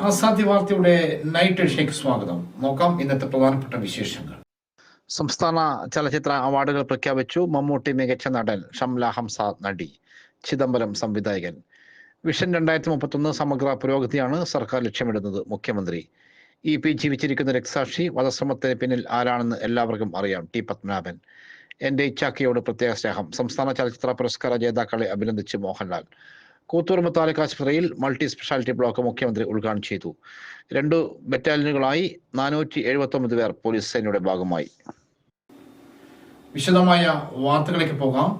അസാധ്യ വാർത്തയുടെ night shake സ്വാഗതം. നോക്കാം ഇന്നത്തെ പ്രധാനപ്പെട്ട വിശേഷങ്ങൾ. സംസ്ഥാന ചലച്ചിത്ര അവാർഡുകൾ പ്രഖ്യാപിച്ചു മമ്മൂട്ടി മികച്ച നടൻ ഷംല ഹംസ നടി ചിദംബരം സംവിധായകൻ. വിഷൻ രണ്ടായിരത്തി മുപ്പത്തൊന്ന് സമഗ്ര പുരോഗതിയാണ് സർക്കാർ ലക്ഷ്യമിടുന്നത് മുഖ്യമന്ത്രി. ഇ പി ജീവിച്ചിരിക്കുന്ന രക്തസാക്ഷി വധശ്രമത്തിന് പിന്നിൽ ആരാണെന്ന് എല്ലാവർക്കും അറിയാം ടി പത്മനാഭൻ. എന്റെ ഇച്ചാക്കിയോട് പ്രത്യേക സ്നേഹം. സംസ്ഥാന ചലച്ചിത്ര പുരസ്കാര ജേതാക്കളെ അഭിനന്ദിച്ച് മോഹൻലാൽ. കൂത്തുപറമ്പ് താലൂക്ക് ആശുപത്രിയിൽ മൾട്ടി സ്പെഷ്യാലിറ്റി ബ്ലോക്ക് മുഖ്യമന്ത്രി ഉദ്ഘാടനം ചെയ്തു. രണ്ടു ബറ്റാലിയനുകളായി നാനൂറ്റി എഴുപത്തി ഒമ്പത് പേർ പോലീസ് സേനയുടെ ഭാഗമായി. വിശദമായ വാർത്തകളിലേക്ക് പോകാം.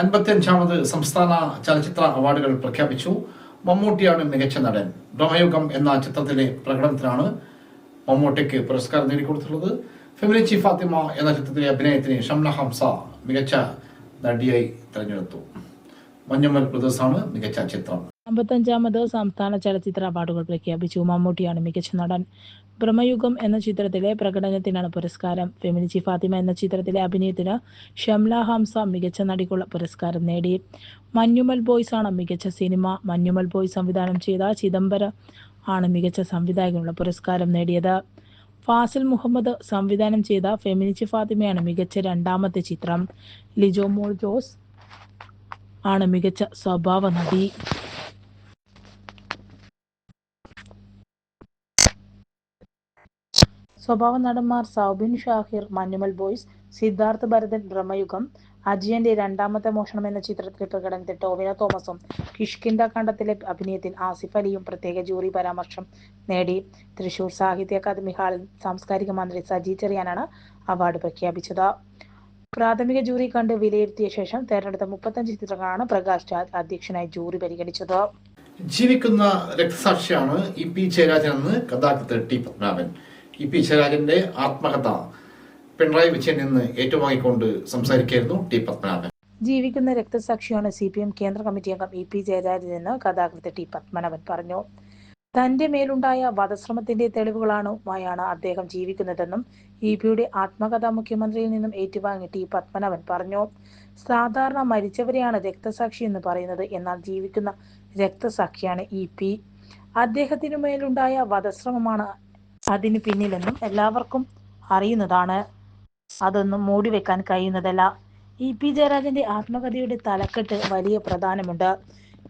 അൻപത്തിയഞ്ചാമത് സംസ്ഥാന ചലച്ചിത്ര അവാർഡുകൾ പ്രഖ്യാപിച്ചു. മമ്മൂട്ടിയാണ് മികച്ച നടൻ. ബ്രഹ്മയുഗം എന്ന ചിത്രത്തിലെ പ്രകടനത്തിനാണ് മമ്മൂട്ടിക്ക് പുരസ്കാരം നേടിക്കൊടുത്തുള്ളത് ചീഫ് ഫാത്തിമ എന്ന ചിത്രത്തിലെ അഭിനയത്തിന് ഷംന ഹംസ മികച്ച നടിയായി തെരഞ്ഞെടുത്തു. മഞ്ഞമ്മൽ ബ്രദേഴ്സാണ് മികച്ച ചിത്രം. അമ്പത്തഞ്ചാമത് സംസ്ഥാന ചലച്ചിത്ര അവാർഡുകൾ പ്രഖ്യാപിച്ചു മമ്മൂട്ടിയാണ് മികച്ച നടൻ. ബ്രഹ്മയുഗം എന്ന ചിത്രത്തിലെ പ്രകടനത്തിനാണ് പുരസ്കാരം. ഫെമിനിച്ചി ഫാത്തിമ എന്ന ചിത്രത്തിലെ അഭിനയത്തിന് ഷംല ഹംസ മികച്ച നടിക്കുള്ള പുരസ്കാരം നേടി. മഞ്ഞുമൽ ബോയ്സ് ആണ് മികച്ച സിനിമ. മഞ്ഞുമൽ ബോയ്സ് സംവിധാനം ചെയ്ത ചിദംബരം ആണ് മികച്ച സംവിധായകനുള്ള പുരസ്കാരം നേടിയത്. ഫാസിൽ മുഹമ്മദ് സംവിധാനം ചെയ്ത ഫെമിനിച്ചി ഫാത്തിമയാണ് മികച്ച രണ്ടാമത്തെ ചിത്രം. ലിജോ മോൾ ജോസ് ആണ് മികച്ച സ്വഭാവ നടി. സ്വഭാവ നടന്മാർ സൗബിൻ ഷാഹിർ മഞ്ഞുമൽ ബോയ്സ് സിദ്ധാർത്ഥ് ഭരതൻ ബ്രഹ്മയുഗം അജിയന്റെ രണ്ടാമത്തെ മോഷണം എന്ന ചിത്രത്തിലെ പ്രകടനത്തിൽ ടോവിന തോമസും കിഷ്കിന്ത കണ്ടത്തിലെ അഭിനയത്തിൽ ആസിഫ് അലിയും പ്രത്യേക ജൂറി പരാമർശം നേടി. തൃശൂർ സാഹിത്യ അക്കാദമി ഹാളിൽ സാംസ്കാരിക മന്ത്രി സജി ചെറിയാനാണ് അവാർഡ് പ്രഖ്യാപിച്ചത്. പ്രാഥമിക ജൂറി കണ്ട് വിലയിരുത്തിയ ശേഷം തെരഞ്ഞെടുത്ത മുപ്പത്തഞ്ച് ചിത്രങ്ങളാണ് പ്രകാശ് രാജ് അധ്യക്ഷനായി ജൂറി പരിഗണിച്ചത്. ജീവിക്കുന്ന രക്തസാക്ഷിയാണ് ഇ പി ജയരാജൻ എന്ന് കഥാകൃത്ത് ടി പത്മനാഭൻ. ഇ പി ജയരാജന്റെ ആത്മകഥ പിണറായി വിജയൻ എന്ന് ഏറ്റുവാങ്ങിക്കൊണ്ട് സംസാരിക്കുകയായിരുന്നു ടി പത്മനാഭൻ. ജീവിക്കുന്ന രക്തസാക്ഷിയാണ് സി പി എം കേന്ദ്ര കമ്മിറ്റി അംഗം ഇ പി ജയരാജൻ എന്ന് കഥാകൃത്ത് ടി പത്മനാഭൻ പറഞ്ഞു. തന്റെ മേലുണ്ടായ വധശ്രമത്തിന്റെ തെളിവുകളാണുമായാണ് അദ്ദേഹം ജീവിക്കുന്നതെന്നും ഇ പിയുടെ ആത്മകഥ മുഖ്യമന്ത്രിയിൽ നിന്നും ഏറ്റുവാങ്ങി ടി പത്മനാഭൻ പറഞ്ഞു. സാധാരണ മരിച്ചവരെയാണ് രക്തസാക്ഷി എന്ന് പറയുന്നത്. എന്നാൽ ജീവിക്കുന്ന രക്തസാക്ഷിയാണ് ഇ പി. അദ്ദേഹത്തിനു മേലുണ്ടായ വധശ്രമമാണ് അതിന് പിന്നിലെന്നും എല്ലാവർക്കും അറിയുന്നതാണ്. അതൊന്നും മൂടിവെക്കാൻ കഴിയുന്നതല്ല. ഇ പി ജയരാജന്റെ ആത്മകഥയുടെ തലക്കെട്ട് വലിയ പ്രധാനമുണ്ട്.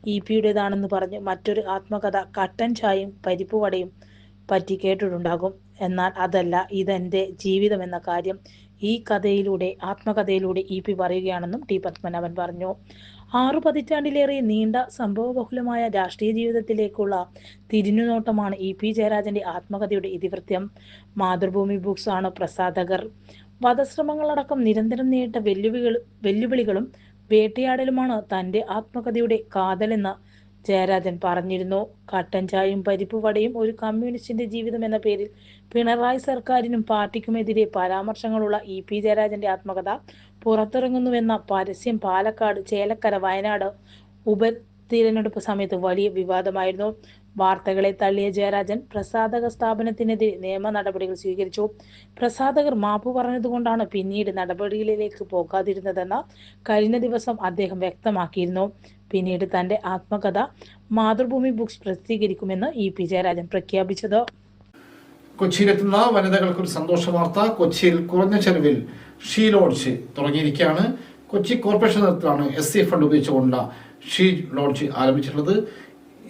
ഇ പിയുടേതാണെന്ന് പറഞ്ഞ് മറ്റൊരു ആത്മകഥ കട്ടൻ ചായയും പരിപ്പുവടയും പറ്റി കേട്ടിട്ടുണ്ടാകും. എന്നാൽ അതല്ല ഇതെന്റെ ജീവിതം എന്ന കാര്യം ഈ കഥയിലൂടെ ആത്മകഥയിലൂടെ ഇ പി പറയുകയാണെന്നും ടി. പത്മനാഭൻ പറഞ്ഞു. ആറു പതിറ്റാണ്ടിലേറെ നീണ്ട സംഭവബഹുലമായ രാഷ്ട്രീയ ജീവിതത്തിലേക്കുള്ള തിരിഞ്ഞുനോട്ടമാണ് ഇ പി ജയരാജന്റെ ആത്മകഥയുടെ ഇതിവൃത്തം. മാതൃഭൂമി ബുക്സ് ആണ് പ്രസാധകർ. വധശ്രമങ്ങളടക്കം നിരന്തരം നേരിട്ട വെല്ലുവിളികൾ വെല്ലുവിളികളും വേട്ടയാടലുമാണ് തന്റെ ആത്മകഥയുടെ കാതലെന്ന് ജയരാജൻ പറഞ്ഞിരുന്നു. കട്ടൻ ചായയും പരിപ്പ് വടയും ഒരു കമ്മ്യൂണിസ്റ്റിന്റെ ജീവിതം എന്ന പേരിൽ പിണറായി സർക്കാരിനും പാർട്ടിക്കുമെതിരെ പരാമർശങ്ങളുള്ള ഇ പി ജയരാജന്റെ ആത്മകഥ പുറത്തിറങ്ങുന്നുവെന്ന പരസ്യം പാലക്കാട് ചേലക്കര വയനാട് ഉപതിരഞ്ഞെടുപ്പ് സമയത്ത് വലിയ വിവാദമായിരുന്നു. വാർത്തകളെ തള്ളിയ ജയരാജൻ പ്രസാധക സ്ഥാപനത്തിനെതിരെ നിയമ നടപടികൾ സ്വീകരിച്ചു. പ്രസാധകർ മാപ്പ് പറഞ്ഞതുകൊണ്ടാണ് പിന്നീട് നടപടികളിലേക്ക് പോകാതിരുന്നതെന്ന് കഴിഞ്ഞ ദിവസം അദ്ദേഹം വ്യക്തമാക്കിയിരുന്നു. പിന്നീട് തന്റെ ആത്മകഥ മാതൃഭൂമി ബുക്സ് പ്രസിദ്ധീകരിക്കുമെന്ന് ഇ പി ജയരാജൻ പ്രഖ്യാപിച്ചത്. കൊച്ചിയിലെത്തുന്ന വനിതകൾക്കൊരു സന്തോഷ വാർത്ത കൊച്ചിയിൽ കുറഞ്ഞ ചെലവിൽ ഷീ ലോഡ്ജ് തുടങ്ങിയിരിക്കുകയാണ്. കൊച്ചി കോർപ്പറേഷൻ നേതൃത്വത്തിലാണ് എസ് സി ഫണ്ട് ഉപയോഗിച്ചുകൊണ്ടുള്ള ഷീ ലോഡ്ജ് ആരംഭിച്ചിട്ടുള്ളത്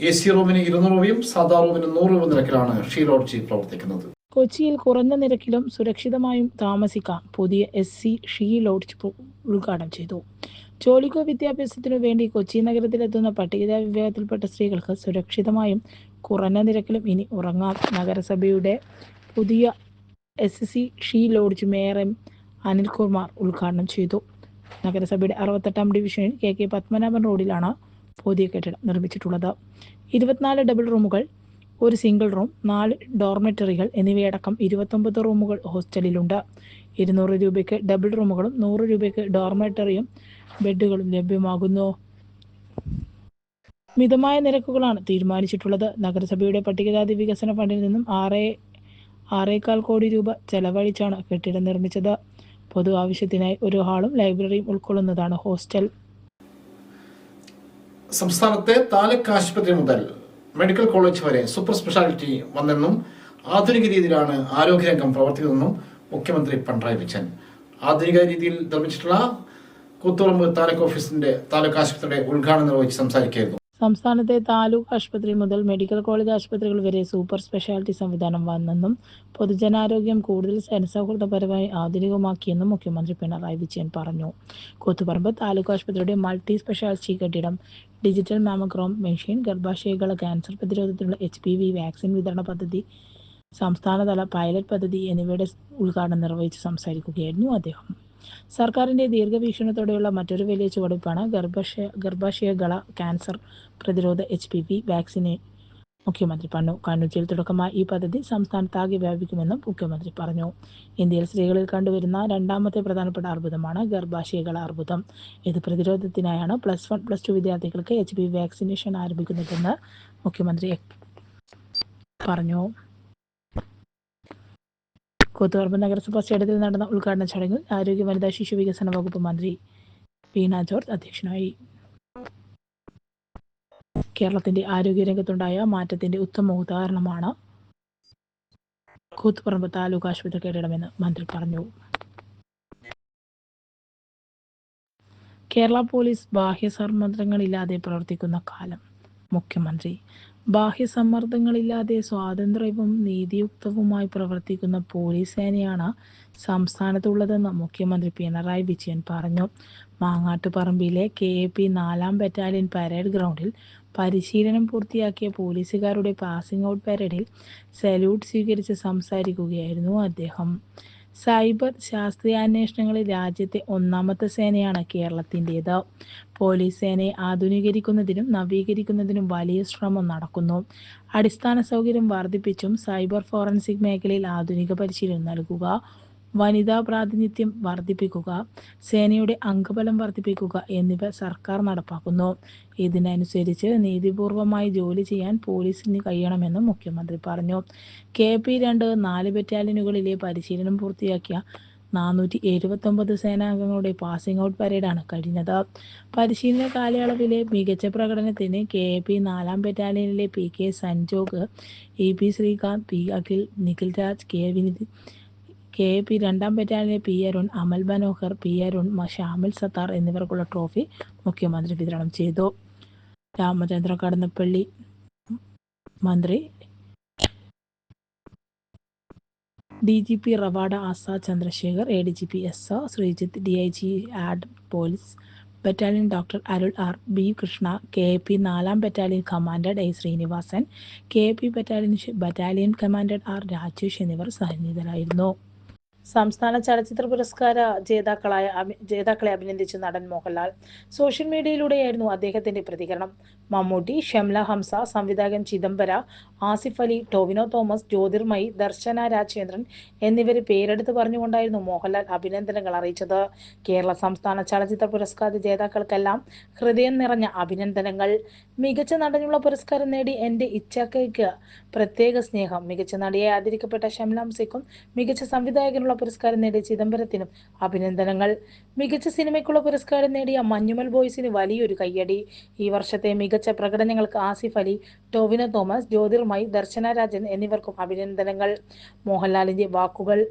എ സി റൂമിന് ഇരുന്നൂറ് രൂപയും സാധാ റൂമിന് നൂറ് രൂപ നിരക്കിലാണ് ഷീ ലോഡ്ജ് പ്രവർത്തിക്കുന്നത്. കൊച്ചിയിൽ കുറഞ്ഞ നിരക്കിലും സുരക്ഷിതമായും താമസിക്കാം പുതിയ എസ് സി ഷീ ലോഡ്ജ് ഉദ്ഘാടനം ചെയ്തു. ജോലിക്കോ വിദ്യാഭ്യാസത്തിനു വേണ്ടി കൊച്ചി നഗരത്തിലെത്തുന്ന പട്ടികജാ വിഭാഗത്തിൽപ്പെട്ട സ്ത്രീകൾക്ക് സുരക്ഷിതമായും കുറഞ്ഞ നിരക്കിലും ഇനി ഉറങ്ങാം. നഗരസഭയുടെ പുതിയ S C she lodge mayor M Anilkumar ഉദ്ഘാടനം ചെയ്തു. നഗരസഭയുടെ അറുപത്തെട്ടാം ഡിവിഷനിൽ കെ കെ പത്മനാഭൻ റോഡിലാണ് പുതിയ കെട്ടിടം നിർമ്മിച്ചിട്ടുള്ളത്. ഇരുപത്തിനാല് ഡബിൾ റൂമുകൾ ഒരു സിംഗിൾ റൂം നാല് ഡോർമെറ്ററികൾ എന്നിവയടക്കം ഇരുപത്തൊമ്പത് റൂമുകൾ ഹോസ്റ്റലിലുണ്ട്. ഇരുന്നൂറ് രൂപയ്ക്ക് ഡബിൾ റൂമുകളും നൂറ് രൂപയ്ക്ക് ഡോർമെറ്ററിയും ബെഡുകളും ലഭ്യമാകുന്നു. മിതമായ നിരക്കുകളാണ് തീരുമാനിച്ചിട്ടുള്ളത്. നഗരസഭയുടെ പട്ടികജാതി വികസന ഫണ്ടിൽ നിന്നും ആറേ ആറേകാൽ കോടി രൂപ ചെലവഴിച്ചാണ് കെട്ടിടം നിർമ്മിച്ചത്. പൊതു ആവശ്യത്തിനായി ഒരു ഹാളും ലൈബ്രറിയും ഉൾക്കൊള്ളുന്നതാണ് ഹോസ്റ്റൽ. സംസ്ഥാനത്തെ താലൂക്ക് ആശുപത്രി മുതൽ മെഡിക്കൽ കോളേജ് വരെ സൂപ്പർ സ്പെഷ്യാലിറ്റി വന്നെന്നും ആധുനിക രീതിയിലാണ് ആരോഗ്യരംഗം പ്രവർത്തിക്കുന്നതെന്നും മുഖ്യമന്ത്രി പിണറായി വിജയൻ ആധുനിക രീതിയിൽ നിർമ്മിച്ചിട്ടുള്ള കൂത്തുറമ്പ് താലൂക്ക് ഓഫീസിന്റെ താലൂക്ക് ആശുപത്രിയുടെ ഉദ്ഘാടനം നിർവഹിച്ച് സംസാരിക്കുകയായിരുന്നു. സംസ്ഥാനത്തെ താലൂക്ക് ആശുപത്രി മുതൽ മെഡിക്കൽ കോളേജ് ആശുപത്രികൾ വരെ സൂപ്പർ സ്പെഷ്യാലിറ്റി സംവിധാനം വന്നെന്നും പൊതുജനാരോഗ്യം കൂടുതൽ ജനസൗഹൃദപരമായി ആധുനികമാക്കിയെന്നും മുഖ്യമന്ത്രി പിണറായി വിജയൻ പറഞ്ഞു. കൂത്തുപറമ്പ് താലൂക്ക് ആശുപത്രിയുടെ മൾട്ടി സ്പെഷ്യാലിറ്റി കെട്ടിടം ഡിജിറ്റൽ മാമോഗ്രാം മെഷീൻ ഗർഭാശയകള ക്യാൻസർ പ്രതിരോധത്തിനുള്ള എച്ച് പി വി വാക്സിൻ വിതരണ പദ്ധതി സംസ്ഥാനതല പൈലറ്റ് പദ്ധതി എന്നിവയുടെ ഉദ്ഘാടനം നിർവഹിച്ച് സംസാരിക്കുകയായിരുന്നു അദ്ദേഹം. സർക്കാരിന്റെ ദീർഘവീക്ഷണത്തോടെയുള്ള മറ്റൊരു വലിയ ചുവടുവയ്പ്പാണ് ഗർഭാശയ ഗള ക്യാൻസർ പ്രതിരോധ എച്ച് പി വി വാക്സിനെ മുഖ്യമന്ത്രി പറഞ്ഞു. കണ്ണൂച്ചിൽ തുടക്കമായ ഈ പദ്ധതി സംസ്ഥാനത്താകെ വ്യാപിക്കുമെന്നും മുഖ്യമന്ത്രി പറഞ്ഞു. ഇന്ത്യയിൽ സ്ത്രീകളിൽ കണ്ടുവരുന്ന രണ്ടാമത്തെ പ്രധാനപ്പെട്ട അർബുദമാണ് ഗർഭാശയകള അർബുദം. ഇത് പ്രതിരോധത്തിനായാണ് പ്ലസ് വൺ പ്ലസ് ടു വിദ്യാർത്ഥികൾക്ക് എച്ച് പി വാക്സിനേഷൻ ആരംഭിക്കുന്നതെന്ന് മുഖ്യമന്ത്രി പറഞ്ഞു. കൂത്തുപറമ്പ് നഗരസഭാ സ്റ്റേഡിയത്തിൽ നടന്ന ഉദ്ഘാടന ചടങ്ങിൽ ആരോഗ്യ വനിതാ ശിശു വികസന വകുപ്പ് മന്ത്രി വീണ ജോർജ് അധ്യക്ഷനായി. കേരളത്തിന്റെ ആരോഗ്യരംഗത്തുണ്ടായ മാറ്റത്തിന്റെ ഉത്തമ ഉദാഹരണമാണ് കൂത്തുപറമ്പ് താലൂക്ക് ആശുപത്രി കെട്ടിടമെന്ന് മന്ത്രി പറഞ്ഞു. കേരള പോലീസ് ബാഹ്യ സർമന്ത്രങ്ങളില്ലാതെ പ്രവർത്തിക്കുന്ന കാലം. മുഖ്യമന്ത്രി ബാഹ്യ സമ്മർദ്ദങ്ങളില്ലാതെ സ്വാതന്ത്ര്യവും നീതിയുക്തവുമായി പ്രവർത്തിക്കുന്ന പോലീസ് സേനയാണ് സംസ്ഥാനത്തുള്ളതെന്ന് മുഖ്യമന്ത്രി പിണറായി വിജയൻ പറഞ്ഞു. മാങ്ങാട്ടുപറമ്പിലെ കെ എ പി നാലാം ബറ്റാലിയൻ പരേഡ് ഗ്രൗണ്ടിൽ പരിശീലനം പൂർത്തിയാക്കിയ പോലീസുകാരുടെ പാസിംഗ് ഔട്ട് പരേഡിൽ സല്യൂട്ട് സ്വീകരിച്ച് സംസാരിക്കുകയായിരുന്നു അദ്ദേഹം. സൈബർ ശാസ്ത്രീയാന്വേഷണങ്ങളിൽ രാജ്യത്തെ ഒന്നാമത്തെ സേനയാണ് കേരളത്തിന്റേത്. പോലീസ് സേനയെ ആധുനീകരിക്കുന്നതിനും നവീകരിക്കുന്നതിനും വലിയ ശ്രമം നടക്കുന്നു. അടിസ്ഥാന സൗകര്യം വർദ്ധിപ്പിച്ചും സൈബർ ഫോറൻസിക് മേഖലയിൽ ആധുനിക പരിശീലനം നൽകുക. വനിതാ പ്രാതിനിധ്യം വർദ്ധിപ്പിക്കുക സേനയുടെ അംഗബലം വർദ്ധിപ്പിക്കുക എന്നിവ സർക്കാർ നടപ്പാക്കുന്നു. ഇതിനനുസരിച്ച് നീതിപൂർവമായി ജോലി ചെയ്യാൻ പോലീസിന് കഴിയണമെന്നും മുഖ്യമന്ത്രി പറഞ്ഞു. കെ പി രണ്ട് നാല് ബറ്റാലിയനുകളിലെ പരിശീലനം പൂർത്തിയാക്കിയ നാനൂറ്റി എഴുപത്തൊമ്പത് സേനാംഗങ്ങളുടെ പാസിംഗ് ഔട്ട് പരേഡാണ് കഴിഞ്ഞത്. പരിശീലന കാലയളവിലെ മികച്ച പ്രകടനത്തിന് കെ എ പി നാലാം ബറ്റാലിയനിലെ P K Sanjog E P Sreekanth P Akhil Nikhil Raj K Vinith K P രണ്ടാം ബറ്റാലിയനിലെ പി അരുൺ അമൽ മനോഹർ പി അരുൺ ഷാമിൽ സത്താർ എന്നിവർക്കുള്ള ട്രോഫി മുഖ്യമന്ത്രി വിതരണം ചെയ്തു. രാമചന്ദ്ര കടന്നപ്പള്ളി മന്ത്രി D G P Ravada Azad Chandrasekhar A D G P S O Sreejith D I G add police battalion doctor Arul R B Krishna K A P നാലാം battalion commander A Sreenivasan K A P battalion battalion commander R Rajesh എന്നിവർ സന്നിഹിതരായിരുന്നു. സംസ്ഥാന ചലച്ചിത്ര പുരസ്കാര ജേതാക്കളായ ജേതാക്കളെ അഭിനന്ദിച്ച നടൻ Mohanlal. Social മീഡിയയിലൂടെയായിരുന്നു അദ്ദേഹത്തിന്റെ പ്രതികരണം. മമ്മൂട്ടി ഷംല ഹംസ സംവിധായകൻ ചിദംബര ആസിഫ് അലി ടോവിനോ തോമസ് ജ്യോതിർമയി ദർശന രാജേന്ദ്രൻ എന്നിവരെ പേരെടുത്ത് പറഞ്ഞുകൊണ്ടായിരുന്നു മോഹൻലാൽ അഭിനന്ദനങ്ങൾ അറിയിച്ചത്. കേരള സംസ്ഥാന ചലച്ചിത്ര പുരസ്കാര ജേതാക്കൾക്കെല്ലാം ഹൃദയം നിറഞ്ഞ അഭിനന്ദനങ്ങൾ. മികച്ച നടനുള്ള പുരസ്കാരം നേടി എന്റെ ഇച്ഛാക്കയ്ക്ക് പ്രത്യേക സ്നേഹം. മികച്ച നടിയെ ആദരിക്കപ്പെട്ട ഷംല ഹംസയ്ക്കും മികച്ച സംവിധായകനുള്ള പുരസ്കാരം നേടിയ ചിദംബരത്തിനും അഭിനന്ദനങ്ങൾ. മികച്ച സിനിമയ്ക്കുള്ള പുരസ്കാരം നേടിയ മഞ്ഞുമൽ ബോയ്സിന് വലിയൊരു കയ്യടി. ഈ വർഷത്തെ മികച്ച പ്രകടനങ്ങൾക്ക് ആസിഫ് അലി ടോവിനോ തോമസ് ജ്യോതിർമയി ദർശന രാജൻ എന്നിവർക്കും അഭിനന്ദനങ്ങൾ. മോഹൻലാലിന്റെ വാക്കുകൾ.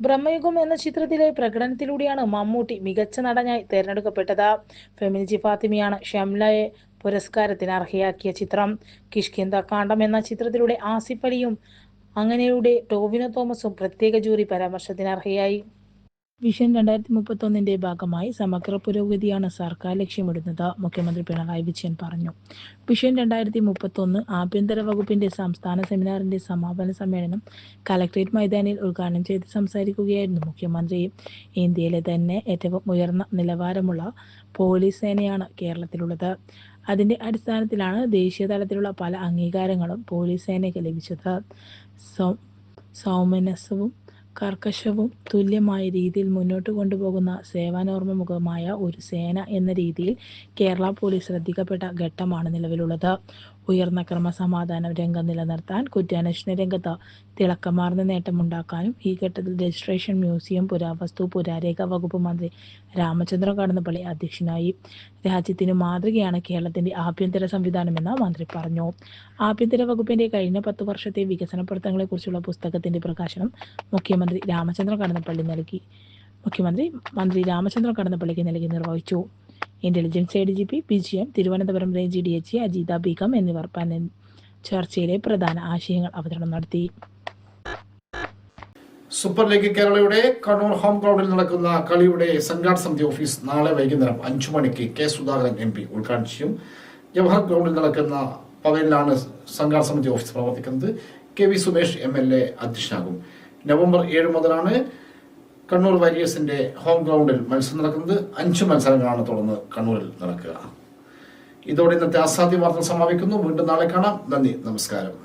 ബ്രഹ്മയുഗം എന്ന ചിത്രത്തിലെ പ്രകടനത്തിലൂടെയാണ് മമ്മൂട്ടി മികച്ച നടനായി തിരഞ്ഞെടുക്കപ്പെട്ടത്. ഫെമിനിജി ഫാത്തിമയാണ് ഷംലയെ പുരസ്കാരത്തിന് അർഹയാക്കിയ ചിത്രം. കിഷ്കിന്ത കാണ്ഡം എന്ന ചിത്രത്തിലൂടെ ആസിഫ് അലിയും അങ്ങനെയുടെ ടോവിനോ തോമസും പ്രത്യേക ജൂറി പരാമർശത്തിന് അർഹയായി വിഷൻ രണ്ടായിരത്തി മുപ്പത്തൊന്നിന്റെ ഭാഗമായി സമഗ്ര പുരോഗതിയാണ് സർക്കാർ ലക്ഷ്യമിടുന്നത് മുഖ്യമന്ത്രി പിണറായി വിജയൻ പറഞ്ഞു. വിഷൻ രണ്ടായിരത്തി മുപ്പത്തൊന്ന് ആഭ്യന്തര വകുപ്പിന്റെ സംസ്ഥാന സെമിനാറിന്റെ സമാപന സമ്മേളനം കലക്ട്രേറ്റ് മൈതാനിൽ ഉദ്ഘാടനം ചെയ്ത് സംസാരിക്കുകയായിരുന്നു മുഖ്യമന്ത്രി. ഇന്ത്യയിലെ തന്നെ ഏറ്റവും ഉയർന്ന നിലവാരമുള്ള പോലീസ് സേനയാണ് കേരളത്തിലുള്ളത്. അതിന്റെ അടിസ്ഥാനത്തിലാണ് ദേശീയ തലത്തിലുള്ള പല അംഗീകാരങ്ങളും പോലീസ് സേനയ്ക്ക് ലഭിച്ചത്. സൗമനസ്സവും കർക്കശവും തുല്യമായ രീതിയിൽ മുന്നോട്ട് കൊണ്ടുപോകുന്ന സേവനോർമ്മമുഖമായ ഒരു സേന എന്ന രീതിയിൽ കേരള പോലീസ് ശ്രദ്ധിക്കപ്പെട്ട ഘട്ടമാണ് നിലവിലുള്ളത്. ഉയർന്ന ക്രമസമാധാന രംഗം നിലനിർത്താൻ കുറ്റാന്വേഷണ രംഗത്ത് തിളക്കമാർന്ന നേട്ടമുണ്ടാക്കാനും ഈ ഘട്ടത്തിൽ രജിസ്ട്രേഷൻ മ്യൂസിയം പുരാവസ്തു പുരാരേഖ വകുപ്പ് മന്ത്രി രാമചന്ദ്ര കടന്നപ്പള്ളി അധ്യക്ഷനായി. രാജ്യത്തിന് മാതൃകയാണ് കേരളത്തിന്റെ ആഭ്യന്തര സംവിധാനമെന്ന് മന്ത്രി പറഞ്ഞു. ആഭ്യന്തര വകുപ്പിന്റെ കഴിഞ്ഞ പത്ത് വർഷത്തെ വികസന പ്രവർത്തനങ്ങളെക്കുറിച്ചുള്ള പുസ്തകത്തിന്റെ പ്രകാശനം മുഖ്യമന്ത്രി രാമചന്ദ്ര കടന്നപ്പള്ളി നൽകി. മുഖ്യമന്ത്രി മന്ത്രി രാമചന്ദ്ര കടന്നപ്പള്ളിക്ക് നൽകി നിർവഹിച്ചു. Intelligence A D G P M Thiruvananthapuram range D H Ajitha Begum എന്നിവർ പാനൽ ചർച്ചയിലെ പ്രധാന ആശയങ്ങൾ അവതരണം നടത്തി. സൂപ്പർ ലീഗ് കേരളയുടെ കണ്ണൂർ ഹോം ഗ്രൗണ്ടിൽ നടക്കുന്ന കളിയുടെ സംഘാടന സമിതി ഓഫീസ് നാളെ വൈകുന്നേരം അഞ്ചു മണിക്ക് കെ സുധാകരൻ എം പി ഉദ്ഘാടനം ചെയ്യും. ജവഹർ ഗ്രൗണ്ടിൽ നടക്കുന്ന പവലിലാണ് സംഘാടന സമിതി ഓഫീസ് പ്രവർത്തിക്കുന്നത്. K V Sumesh M L A അധ്യക്ഷനാകും. November ഏഴ് മുതലാണ് കണ്ണൂർ വാരിയേഴ്സിന്റെ ഹോം ഗ്രൗണ്ടിൽ മത്സരം നടക്കുന്നത്. അഞ്ച് മത്സരങ്ങളാണ് തുടർന്ന് കണ്ണൂരിൽ നടക്കുക. ഇതോടെ ഇന്നത്തെ അസാധ്യ വാർത്ത സമാപിക്കുന്നു. വീണ്ടും നാളെ കാണാം. നന്ദി. നമസ്കാരം.